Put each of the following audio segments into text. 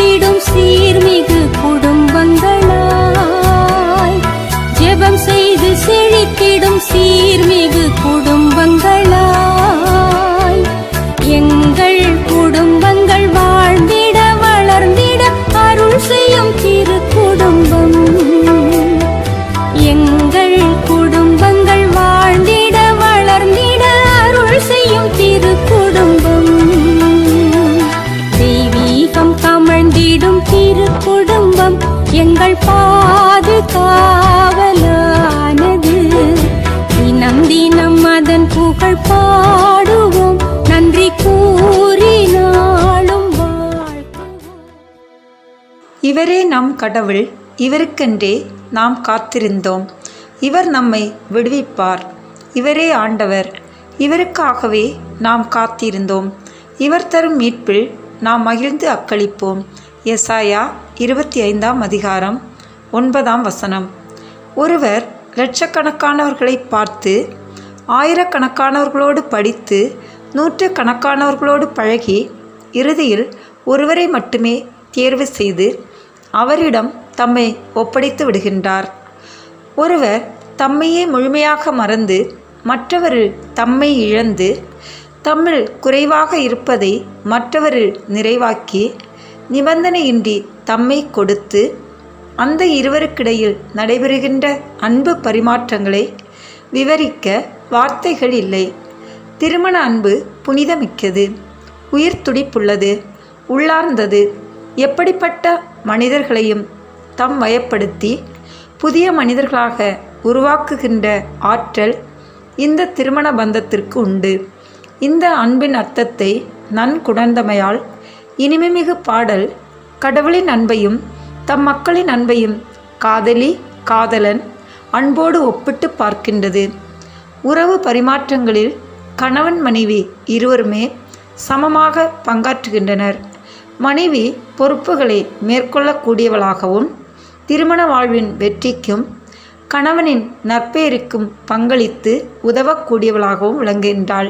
செழித்திடும் இவரே நம் கடவுள் இவருக்கென்றே நாம் காத்திருந்தோம். இவர் நம்மை விடுவிப்பார். இவரே ஆண்டவர் இவருக்காகவே நாம் காத்திருந்தோம். இவர் தரும் மீட்பில் நாம் மகிழ்ந்து அக்களிப்போம். எசாயா இருபத்தி ஐந்தாம் அதிகாரம் ஒன்பதாம் வசனம். ஒருவர் லட்சக்கணக்கானவர்களை பார்த்து ஆயிரக்கணக்கானவர்களோடு படித்து நூற்று கணக்கானவர்களோடு பழகி இறுதியில் ஒருவரை மட்டுமே தேர்வு செய்து அவரிடம் தம்மை ஒப்படைத்து விடுகின்றார். ஒருவர் தம்மையே முழுமையாக மறந்து மற்றவரில் தம்மை இழந்து தம்மில் குறைவாக இருப்பதை மற்றவரில் நிறைவாக்கி நிபந்தனையின்றி தம்மை கொடுத்து அந்த இருவருக்கிடையில் நடைபெறுகின்ற அன்பு பரிமாற்றங்களை விவரிக்க வார்த்தைகள் இல்லை. திருமண அன்பு புனிதமிக்கது. உயிர் துடிப்புள்ளது. உள்ளார்ந்தது. எப்படிப்பட்ட மனிதர்களையும் தம் வயப்படுத்தி புதிய மனிதர்களாக உருவாக்குகின்ற ஆற்றல் இந்த திருமண பந்தத்திற்கு உண்டு. இந்த அன்பின் அர்த்தத்தை நன்குணர்ந்தமையால் இனிமைமிகு பாடல் கடவுளின் அன்பையும் தம் மக்களின் அன்பையும் காதலி காதலன் அன்போடு ஒப்பிட்டு பார்க்கின்றது. உறவு பரிமாற்றங்களில் கணவன் மனைவி இருவருமே சமமாக பங்காற்றுகின்றனர். மனைவி பொறுப்புகளை மேற்கொள்ளக்கூடியவளாகவும் திருமண வாழ்வின் வெற்றிக்கும் கணவனின் நற்பெயருக்கும் பங்களித்து உதவக்கூடியவளாகவும் விளங்குகின்றாள்.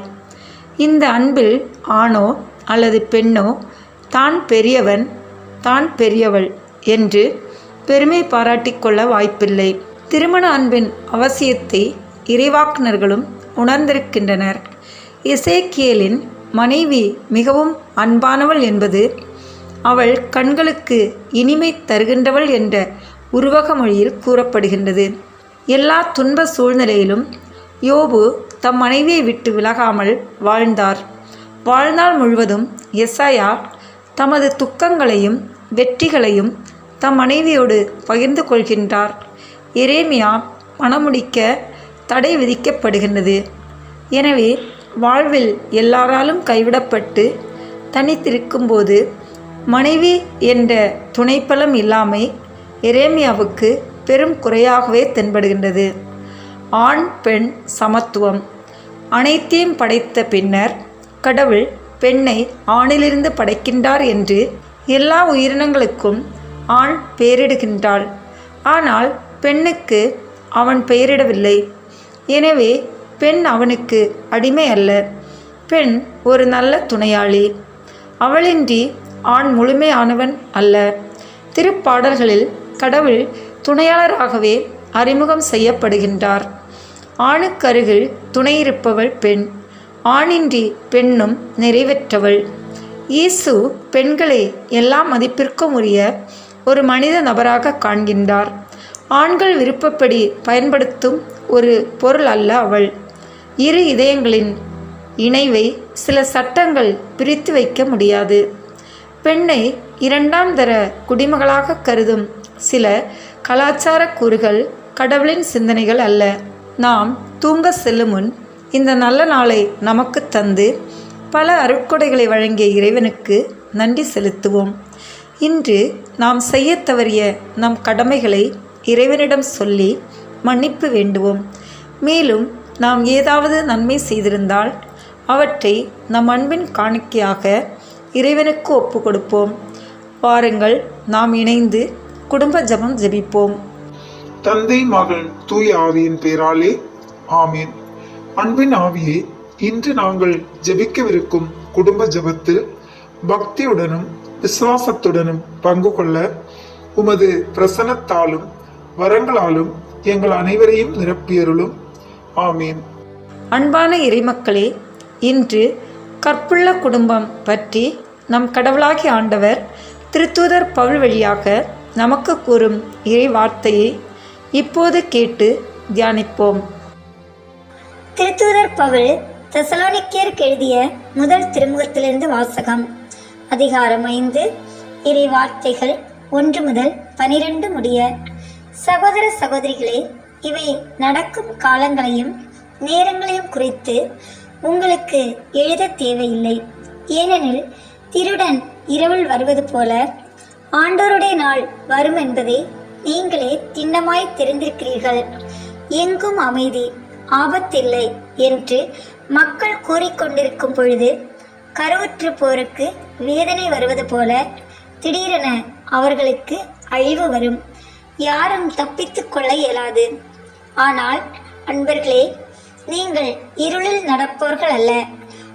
இந்த அன்பில் ஆணோ அல்லது பெண்ணோ தான் பெரியவன் தான் பெரியவள் என்று பெருமை பாராட்டிக்கொள்ள வாய்ப்பில்லை. திருமண அன்பின் அவசியத்தை இறைவாக்குனர்களும் உணர்ந்திருக்கின்றனர். இசைக்கியலின் மனைவி மிகவும் அன்பானவள் என்பது அவள் கண்களுக்கு இனிமை தருகின்றவள் என்ற உருவக மொழியில் கூறப்படுகின்றது. எல்லா துன்ப சூழ்நிலையிலும் யோபு தம் மனைவியை விட்டு விலகாமல் வாழ்ந்தார். வாழ்நாள் முழுவதும் எஸ்ஐயா தமது துக்கங்களையும் வெற்றிகளையும் தம் மனைவியோடு பகிர்ந்து கொள்கின்றார். எரேமியா மணமுடிக்க தடை விதிக்கப்படுகின்றது. எனவே வாழ்வில் எல்லாராலும் கைவிடப்பட்டு தனித்திருக்கும்போது மனைவி என்ற துணைப்பலம் இல்லாமை எரேமியாவுக்கு பெரும் குறையாகவே தென்படுகின்றது. ஆண் பெண் சமத்துவம். அனைத்தையும் படைத்த பின்னர் கடவுள் பெண்ணை ஆணிலிருந்து படைக்கின்றார் என்று எல்லா உயிரினங்களுக்கும் ஆண் பெயரிடுகின்றாள். ஆனால் பெண்ணுக்கு அவன் பெயரிடவில்லை. எனவே பெண் அவனுக்கு அடிமை அல்ல பெண் ஒரு நல்ல துணையாளி. அவளின்றி ஆண் முழுமையானவன் அல்ல. திருப்பாடல்களில் கடவுள் துணையாளராகவே அறிமுகம் செய்யப்படுகின்றார். ஆணுக்கருகில் துணையிருப்பவள் பெண் ஆணின்றி பெண்ணும் நிறைவேற்றவள். இயேசு பெண்களை எல்லா மதிப்பிற்கும் உரிய ஒரு மனித நபராக காண்கின்றார். ஆண்கள் விருப்பப்படி பயன்படுத்தும் ஒரு பொருள் அல்ல அவள். இரு இதயங்களின் இணைவை சில சட்டங்கள் பிரித்து வைக்க முடியாது. பெண்ணை இரண்டாம் தர குடிமகளாக கருதும் சில கலாச்சார கூறுகள் கடவுளின் சிந்தனைகள் அல்ல. நாம் தூங்க செல்லும் முன் இந்த நல்ல நாளை நமக்கு தந்து பல அருட்கொடைகளை வழங்கிய இறைவனுக்கு நன்றி செலுத்துவோம். இன்று நாம் செய்ய தவறிய நம் கடமைகளை இறைவனிடம் சொல்லி மன்னிப்பு வேண்டுவோம். மேலும் நாம் ஏதாவது நன்மை செய்திருந்தால் அவற்றை நம் அன்பின் காணிக்கையாக இறைவனுக்கு ஒப்பு கொடுப்போம் வாருங்கள் நாம் இணைந்து குடும்ப ஜெபம் ஜெபிப்போம். தந்தை மகன் தூய ஆவியின் பேராலே ஆமீன். அன்பின் ஆவியே இன்று நாங்கள் ஜெபிக்கவிருக்கும் குடும்ப ஜெபத்தில் பக்தியுடனும் விசுவாசத்துடனும் பங்கு கொள்ள உமது பிரசனத்தாலும் வரங்களாலும் எங்கள் அனைவரையும் நிரப்பியருளும். ஆமீன். அன்பான இறைமக்களே இன்று கற்புள்ள குடும்பம் பற்றி நம் கடவுளாகி ஆண்டவர் திருத்தூதர் பவுல் வழியாக நமக்கு கூறும் இறை வார்த்தையை இப்போது கேட்டு தியானிப்போம். திருத்தூதர் பவுல் தெசலோனிக்கேருக்கு எழுதிய முதல் திருமுகத்திலிருந்து வாசகம். அதிகாரம் ஐந்து இறை வார்த்தைகள் ஒன்று முதல் பனிரெண்டு முடிய சகோதர சகோதரிகளே இவை நடக்கும் காலங்களையும் நேரங்களையும் குறித்து உங்களுக்கு எழுத தேவையில்லை. ஏனெனில் திருடன் இரவில் வருவது போல ஆண்டோருடைய நாள் வரும் என்பதை நீங்களே திண்ணமாய் தெரிந்திருக்கிறீர்கள். எங்கும் அமைதி ஆபத்தில்லை என்று மக்கள் கூறிக்கொண்டிருக்கும் பொழுது கருவுற்று போருக்கு வேதனை வருவது போல திடீரென அவர்களுக்கு அழிவு வரும். யாரும் தப்பித்துக் கொள்ள இயலாது. ஆனால் அன்பர்களே நீங்கள் இருளில் நடப்பவர்கள் அல்ல.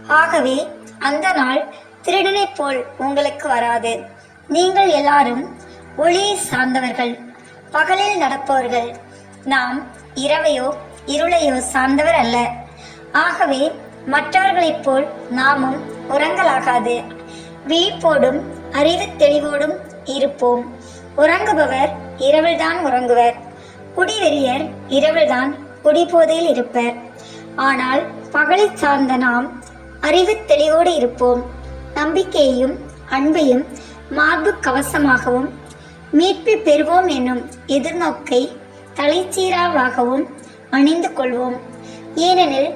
ஆகவே அந்த நாள் திருடனைப் போல் உங்களுக்கு வராது. நீங்கள் எல்லாரும் ஒளியை சார்ந்தவர்கள் பகலில் நடப்பவர்கள். நாம் இரவையோ இருளையோ சார்ந்தவர் அல்ல. ஆகவே மற்றவர்களைப் போல் நாமும் உறங்கலாகாது. விழிப்போடும் அறிவு தெளிவோடும் இருப்போம். உறங்குபவர் இரவில்தான் உறங்குவர். குடிவெறியர் இரவில்தான் குடிபோதையில் இருப்பர். ஆனால் பகலை சார்ந்த நாம் அறிவு தெளிவோடு இருப்போம். நம்பிக்கையையும் அன்பையும் மார்பு கவசமாகவும் மீட்பு பெறுவோம் என்னும் எதிர்நோக்கை தலைச்சீராவாகவும் அணிந்து கொள்வோம். ஏனெனில்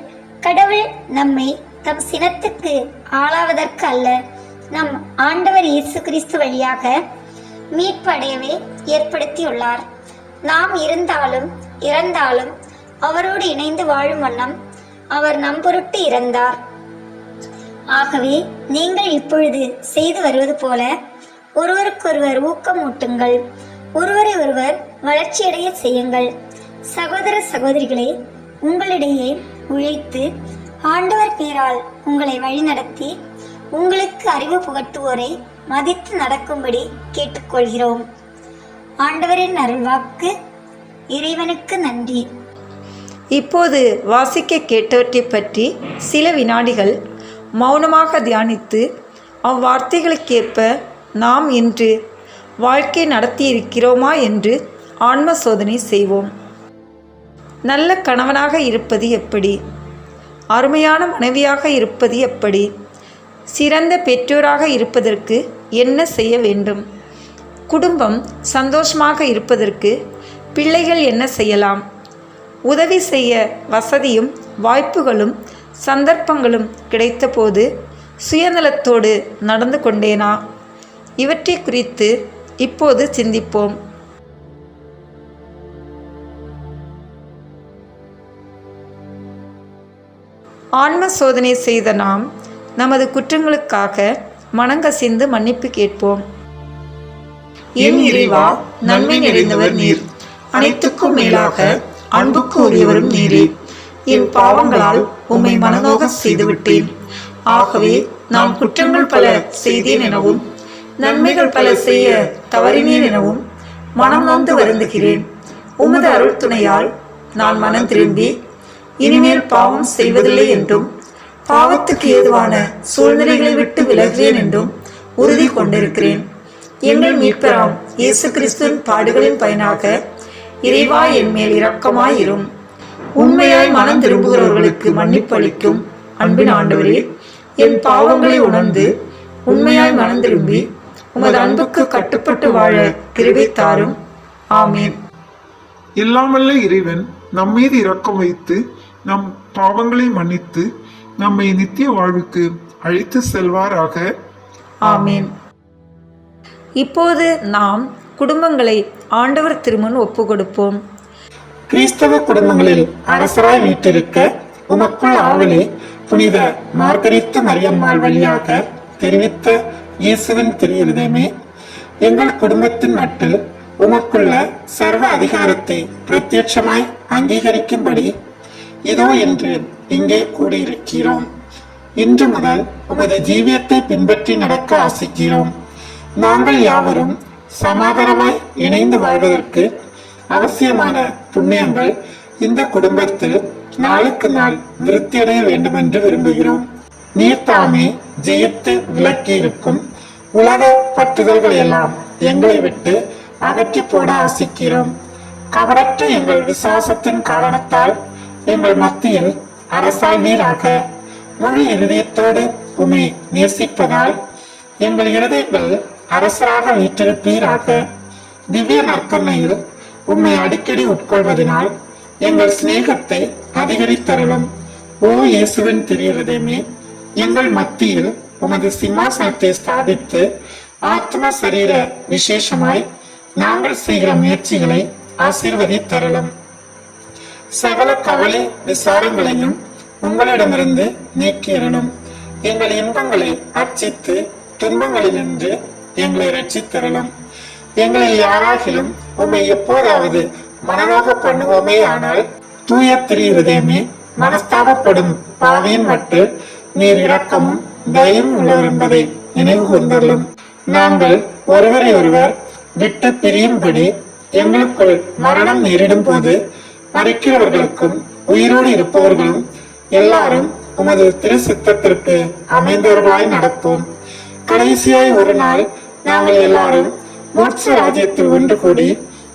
கடவுள் நம்மை தம் சினத்துக்கு ஆளாவதற்கு அல்ல நம் ஆண்டவர் இயேசு கிறிஸ்து வழியாக மீட்பு அடையவே ஏற்படுத்தியுள்ளார். நாம் இருந்தாலும் இறந்தாலும் அவரோடு இணைந்து வாழும் வண்ணம் அவர் நம்பொருட்டு இறந்தார். ஆகவே நீங்கள் இப்பொழுது செய்து வருவது போல ஒருவருக்கொருவர் ஊக்கமூட்டுங்கள். ஒருவரை ஒருவர் வளர்ச்சியடைய செய்யுங்கள். சகோதர சகோதரிகளே உங்களிடையே உழைத்து ஆண்டவர் பேரால் உங்களை வழிநடத்தி உங்களுக்கு அறிவு புகட்டுவோரை மதித்து நடக்கும்படி கேட்டுக்கொள்கிறோம். ஆண்டவரின் அருள்வாக்கு இறைவனுக்கு நன்றி. இப்போது வாசிக்க கேட்டவற்றை பற்றி சில வினாடிகள் மௌனமாக தியானித்து அவ்வார்த்தைகளுக்கேற்ப நாம் இன்று வாழ்க்கை நடத்தியிருக்கிறோமா என்று ஆன்ம சோதனை செய்வோம். நல்ல கணவனாக இருப்பது எப்படி? அருமையான மனைவியாக இருப்பது எப்படி? சிறந்த பெற்றோராக இருப்பதற்கு என்ன செய்ய வேண்டும்? குடும்பம் சந்தோஷமாக இருப்பதற்கு பிள்ளைகள் என்ன செய்யலாம்? உதவி செய்ய வசதியும் வாய்ப்புகளும் சந்தர்ப்பங்களும் கிடைத்தபோது சுயநலத்தோடு நடந்து கொண்டேனா? இவற்றை குறித்து இப்போது சிந்திப்போம். ஆன்ம சோதனை செய்த நாம் நமது குற்றங்களுக்காக மனங்கசிந்து மன்னிப்பு கேட்போம். என் இறைவா நன்மை நிறைந்தவர் நீர். அனைத்துக்கும் மேலாக அன்புக்கு உரியவரும் நீரே. என் பாவங்களால் உம்மை மனநோக செய்துவிட்டேன். ஆகவே நான் குற்றங்கள் பல செய்தேன் எனவும் நன்மைகள் பல செய்ய தவறினேன் எனவும் மனம் நொந்து வருந்துகிறேன். உமது அருள் துணையால் நான் மனம் திரும்பி இனிமேல் பாவம் செய்வதில்லை என்றும் பாவத்துக்கு ஏதுவான சூழ்நிலைகளை விட்டு விலகிறேன் என்றும் உறுதி கொண்டிருக்கிறேன். எங்கள் மீட்பராம் இயேசு கிறிஸ்துவின் பாடுகளின் பயனாக இறைவா என் மேல் இரக்கமாயிரும். உண்மையாய் மனம் திரும்புகிறவர்களுக்கு மன்னிப்பு அளிக்கும் அன்பின் ஆண்டவரே என் பாவங்களை உணர்ந்து உண்மையாய் மனம் திரும்பி உமது அன்புக்கு கட்டுப்பட்டு வாழ கிருபை தாரும் ஆமீன். இல்லாமல்ல இறைவன் நம்மீது இரக்கம் வைத்து நம் பாவங்களை மன்னித்து நம்மை நித்திய வாழ்வுக்கு அழைத்து செல்வாராக. ஆமீன். இப்போது நாம் குடும்பங்களை ஆண்டவர் திருமுன் ஒப்பு கொடுப்போம் கிறிஸ்தவ குடும்பங்களில் அரசராய் வீட்டிருக்க உமக்குள் ஆவலே புனித மார்கரித்து மரியம்மாள் வழியாக தெரிவித்த இயேசுவின் திரு எங்கள் குடும்பத்தின் மட்டில் உமக்குள்ள சர்வ அதிகாரத்தை பிரத்யட்சமாய் அங்கீகரிக்கும்படி இதோ என்று இங்கே கூடியிருக்கிறோம். இன்று முதல் உமது ஜீவியத்தை பின்பற்றி நடக்க ஆசிக்கிறோம். நாங்கள் யாவரும் சமாதானமாய் இணைந்து வாழ்வதற்கு அவசியமான புண்ணியங்கள் இந்த குடும்பத்தில் நாளுக்கு நாள் விருத்தியடைய வேண்டும் என்று விரும்புகிறோம். நீர் தாமே ஜெயித்து விளக்கியிருக்கும் உலக பற்றுதல்கள் எல்லாம் எங்களை விட்டு அகற்றி போட ஆசிக்கிறோம். கவரற்ற எங்கள் விசுவாசத்தின் காரணத்தால் எங்கள் மத்தியில் அரசாள்வீராக முழு இருதயத்தோடு உமை நேசிப்பதால் எங்கள் இருதயங்கள் அரசராக வீற்றிருப்பீராக. திவ்ய நற்கண்ணையில் உம்மை அடிக்கடி உட்கொள்வதனால் எங்கள் சிநேகத்தை அதிகரித்தருளும். ஓ இயேசுவின் திரியதேமே எங்கள் மத்தியில் உமது சிம்மாசனத்தை ஸ்தாபித்து ஆத்ம சரீர விசேஷமாய் நாங்கள் செய்கிற முயற்சிகளை ஆசீர்வதித்தருளும். சகல கவலை விசாரங்களையும் உங்களிடமிருந்து நீக்கியறணும் எங்கள் இன்பங்களை அர்ச்சித்து துன்பங்களிலிருந்து எங்களை ரட்சித்தரணும் எங்களை யாராகிலும் உம்மை எப்போதாவது மனதாக பண்ணுவோமே ஆனால் தூய திரியுதேமே மனஸ்தாபப்படும் பாவியின் மட்டு நீர் இரக்கமும் தயவும் உள்ளவர் என்பதை நினைவு கொண்டுள்ளோம் நாங்கள் ஒருவரை ஒருவர் விட்டு பிரியும்படி எங்களுக்குள் மரணம் நேரிடும் போது மறைக்கிறவர்களுக்கும் உயிரோடு இருப்பவர்களும் எல்லாரும் உமது திரு சித்தத்திற்கு அமைந்தவர்களாய் நடப்போம். கடைசியாய் ஒரு நாள் நாங்கள் எல்லாரும் மோட்ச ராஜ்யத்தில் ஒன்று கூடி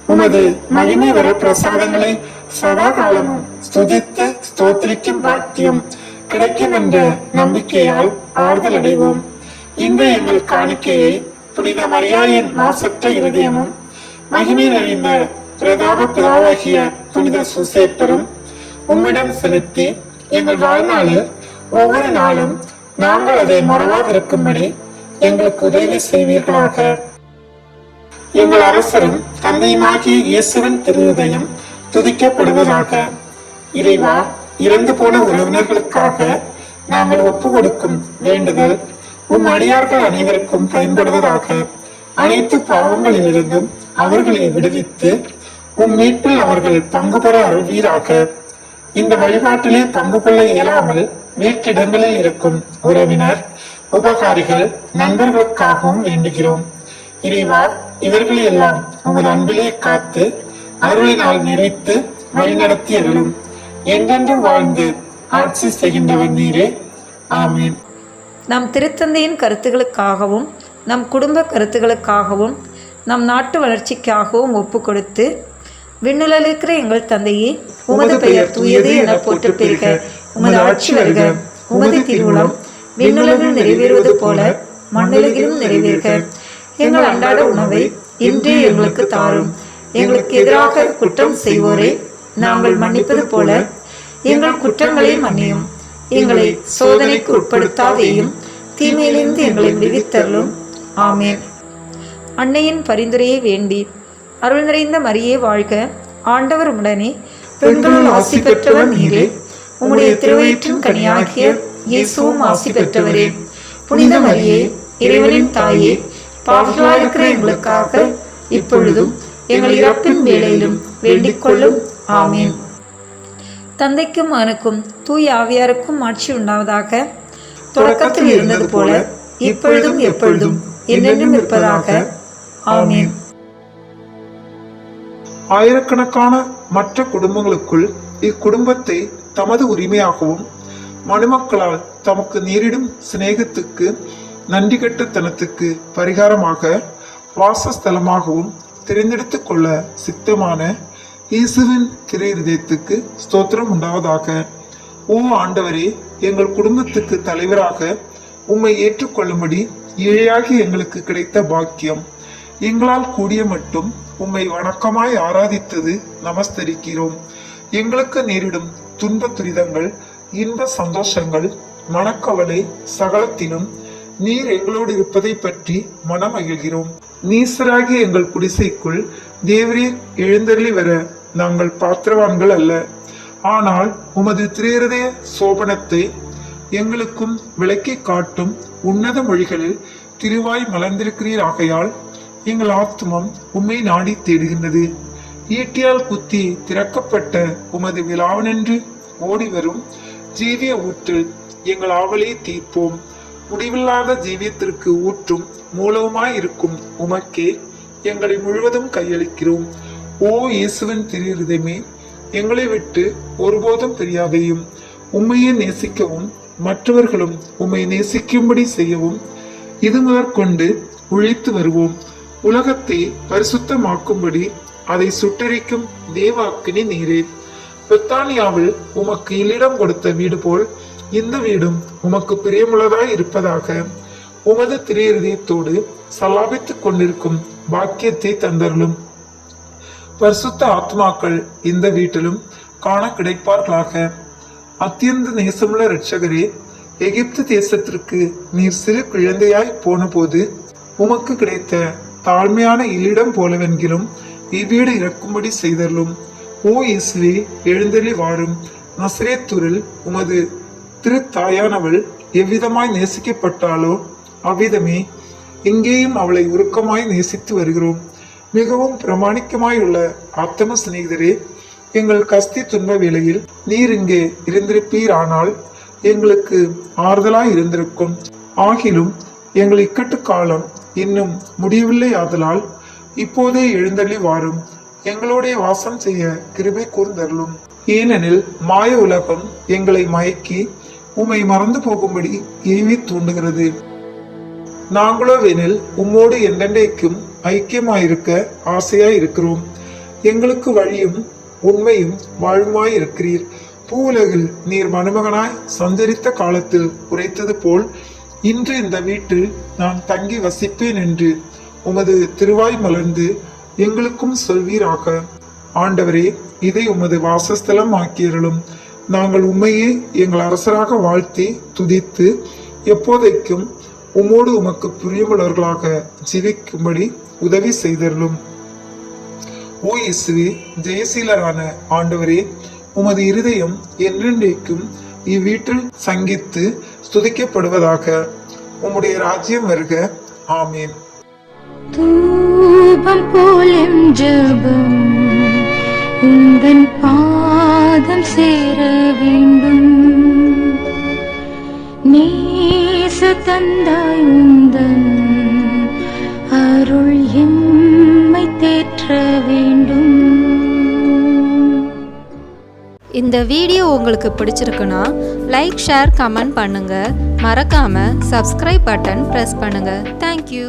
உமது மகிமை வர பிரசாதங்களை சதா காலமும் ஸ்துதித்து ஸ்தோத்திரிக்கும் பாக்கியம் கிடைக்கும் என்ற நம்பிக்கையால் ஆறுதல் அடைவோம் இந்த எங்கள் காணிக்கையை புனித மரியாயின் மாசற்ற இருதயமும் மகிமை நிறைந்த பிரதாப பிதாவாகிய புனித சுசேப்பரும் உம்மிடம் செலுத்தி எங்கள் வாழ்நாளில் ஒவ்வொரு நாளும் நாங்கள் அதை மறவாதிருக்கும்படி எங்களுக்கு உதவி செய்வீர்களாக எங்கள் அரசரும் தந்தையுமாகிய இயேசுவின் திருதயம் துதிக்கப்படுவதாக. இறைவா இறந்து போன உறவினர்களுக்காக நாங்கள் ஒப்பு கொடுக்கும் வேண்டுதல் உம் அடியார்கள் அனைவருக்கும் பயன்படுவதாக. அனைத்து பாவங்களிலிருந்தும் அவர்களை விடுவித்து உம் மீட்பில் அவர்கள் பங்கு பெற அருள்வீராக. இந்த வழிபாட்டிலே பங்கு கொள்ள இயலாமல் வீட்டிடங்களில் இருக்கும் உறவினர் உபகாரிகள் நண்பர்களுக்காகவும் வேண்டுகிறோம். இறைவா இவர்களை எல்லாம் உமது அன்பிலே காத்து அருளினால் நிறைத்து வழிநடத்தி அருளும் என்றென்றும் வாழ்ந்து ஆட்சி செய்கின்றவர் நீரே. ஆமீன். நம் திருத்தந்தையின் கருத்துகளுக்காகவும் நம் குடும்ப கருத்துகளுக்காகவும் நம் நாட்டு வளர்ச்சிக்காகவும் ஒப்பு கொடுத்து விண்ணுலகில் இருக்கிற எங்கள் தந்தையே உமது பெயர் தூயது என போற்று பெருக. உமது ஆட்சி வருக. உமது திருவுளம் விண்ணுலகில் நிறைவேறுவது போல மண்ணுலகிலும் நிறைவேறுக. எங்கள் அன்றாட உணவை இன்றே எங்களுக்கு தாரும். எங்களுக்கு எதிராக குற்றம் செய்வோரை. நாங்கள் மன்னிப்பது போல எங்கள் குற்றங்களை மன்னியும். எங்களை சோதனைக்கு உட்படுத்தாதேயும். தீமையிலிருந்து எங்களை விடுவித்தருளும். ஆமேன். அன்னையின் பரிந்துரையை வேண்டி அருள் நிறைந்த மரியே வாழ்க. ஆண்டவர் உடனே பெண்களுள் ஆசி பெற்றவர் நீரே. உம்முடைய திருவயிற்றின் கனியாகிய இயேசுவும் ஆசி பெற்றவரே. புனித மரியே இறைவனின் தாயே பாவிகளாயிருக்கிற எங்களுக்காக இப்பொழுதும் எங்கள் இறப்பின் வேளையிலும் வேண்டிக் கொள்ளும் ஆமீன். தந்தைக்கும் மகனுக்கும் தூய் ஆவியாருக்கும் ஆட்சி உண்டாவதாக. தொடக்கத்தில் இருந்தது போல இப்பொழுதும் எப்பொழுதும் என்றென்றும் இருப்பதாக. ஆமீன். ஆயிரக்கணக்கான மற்ற குடும்பங்களுக்குள் இக்குடும்பத்தை தமது உரிமையாகவும் மணமக்களால் தமக்கு நேரிடும் சிநேகத்துக்கு நன்றிகட்டுத்தனத்துக்கு பரிகாரமாக வாசஸ்தலமாகவும் தெரிந்தெடுத்து கொள்ள சித்தமான இயேசுவின் திரு ஸ்தோத்திரம் உண்டாவதாக. ஓ ஆண்டவரே எங்கள் குடும்பத்துக்கு தலைவராக உம்மை ஏற்றுக்கொள்ளும்படி ஏழையாகி எங்களுக்கு கிடைத்த பாக்கியம். எங்களால் கூடிய மட்டும் உம்மை வணக்கமாய் ஆராதித்தது நமஸ்தரிக்கிறோம். எங்களுக்கு நேரிடும் துன்ப துரிதங்கள் இன்ப சந்தோஷங்கள் மனக்கவலை சகலத்திலும் நீர் எங்களோடு இருப்பதை பற்றி மனமகிழ்கிறோம். நீசராகி எங்கள் குடிசைக்குள் தேவரீர் எழுந்தருளி வர நாங்கள் பாத்திரவான்கள் அல்ல. ஆனால் உமது திரேரதய சோபனத்தை எங்களுக்கும் விளக்கி காட்டும் உன்னத மொழிகளில் திருவாய் மலர்ந்திருக்கிறீர் ஆகையால் எங்கள் ஆத்துமம் உம்மை நாடி தேடுகின்றது. ஈட்டியால் குத்தி திறக்கப்பட்ட உமது விழாவனென்று ஓடி வரும் ஜீவிய ஊற்றில் எங்கள் ஆவலை தீர்ப்போம். முடிவில்லாத ஜீவியத்திற்கு ஊற்றும் மூலவுமாய் இருக்கும் உமக்கே எங்களை முழுவதும் கையளிக்கிறோம். ஓ இயேசுவின் திருஹிருதயமே எங்களை விட்டு ஒருபோதும் பிரியாதையும். உண்மையை நேசிக்கவும் மற்றவர்களும் உம்மை நேசிக்கும்படி செய்யவும். இது முதற்கொண்டு உழைத்து வருவோம். உலகத்தை பரிசுத்தமாக்கும்படி அதை சுட்டரிக்கும் தேவாக்கினி நீரே. பிரித்தானியாவில் உமக்கு இல்லிடம் கொடுத்த வீடு போல் இந்த வீடும் உமக்கு பிரியமுள்ளதாய் இருப்பதாக உமது திரியதயத்தோடு சலாபித்துக் கொண்டிருக்கும் பாக்கியத்தை தந்தருளும். பரிசுத்த ஆத்மாக்கள் இந்த வீட்டிலும் காண கிடைப்பார்களாக. அத்தியந்த நேசமுள்ள இரட்சகரே எகிப்து தேசத்திற்கு நீர் சிறு குழந்தையாய் போனபோது உமக்கு கிடைத்த தாழ்மையான இல்லிடம் போலவென்கிலும் இவ்வீடு இறக்கும்படி செய்தருளும். ஓ இயேசுவே எழுந்தளி வாரும் நசரேத்தூரில் உமது திருத்தாயானவள் எவ்விதமாய் நேசிக்கப்பட்டாலோ அவ்விதமே இங்கேயும் அவளை உருக்கமாய் நேசித்து வருகிறோம். மிகவும் பிரமாணிக்கமாயுள்ள ஆத்தம சிநேகிதரே எங்கள் கஸ்தி துன்ப வேளையில் நீர் இங்கே இருந்திருப்பீர் ஆனால் எங்களுக்கு ஆறுதலாய் இருந்திருக்கும். ஆகிலும் எங்கள் இக்கட்டு காலம் இன்னும் முடியவில்லை ஆதலால் இப்போதே எழுந்தள்ளி வாரும். எங்களோடே வாசம் செய்ய கிருபை கூர்ந்தருளும். ஏனெனில் மாய உலகம் எங்களை மயக்கி உம்மை மறந்து போகும்படி ஏவி தூண்டுகிறது நாங்களோ வெனில் உம்மோடு என்றென்றைக்கும் ஐக்கியமாயிருக்க ஆசையாய் இருக்கிறோம் எங்களுக்கு வழியும் உண்மையும் வாழ்வுமாய் இருக்கிறீர் பூவுலகில் நீர் மணமகனாய் சஞ்சரித்த காலத்தில் உரைத்தது போல் இன்று இந்த வீட்டில் நான் தங்கி வசிப்பேன் என்று உமது திருவாய் மலர்ந்து எங்களுக்கும் சொல்வீராக. ஆண்டவரே இதை உமது வாசஸ்தலம் ஆக்கியருளும் நாங்கள் உண்மையே எங்கள் அரசராக வாழ்த்தி துதித்து எப்போதைக்கும் உம்மோடு உமக்கு பிரியமுள்ளவர்களாக ஜீவிக்கும்படி உதவி செய்தருளும். ஓ இயேசுவே ஜெயசீலரான ஆண்டவரே உமது இருதயம் என்றென்றைக்கும் இவ்வீட்டில் சங்கித்து ஸ்துதிக்கப்படுவதாக உம்முடைய ராஜ்யம் வருக. ஆமேன். தூபம் போலும் ஜபம் உந்தன் பாதம் சேர வேண்டும். நேச தந்தாய் உந்தன் அருள் எம்மை தேற்ற வேண்டும். இந்த வீடியோ உங்களுக்கு பிடிச்சிருக்குன்னா லைக் ஷேர் கமெண்ட் பண்ணுங்க. மறக்காம சப்ஸ்கிரைப் பட்டன் ப்ரெஸ் பண்ணுங்க. Thank you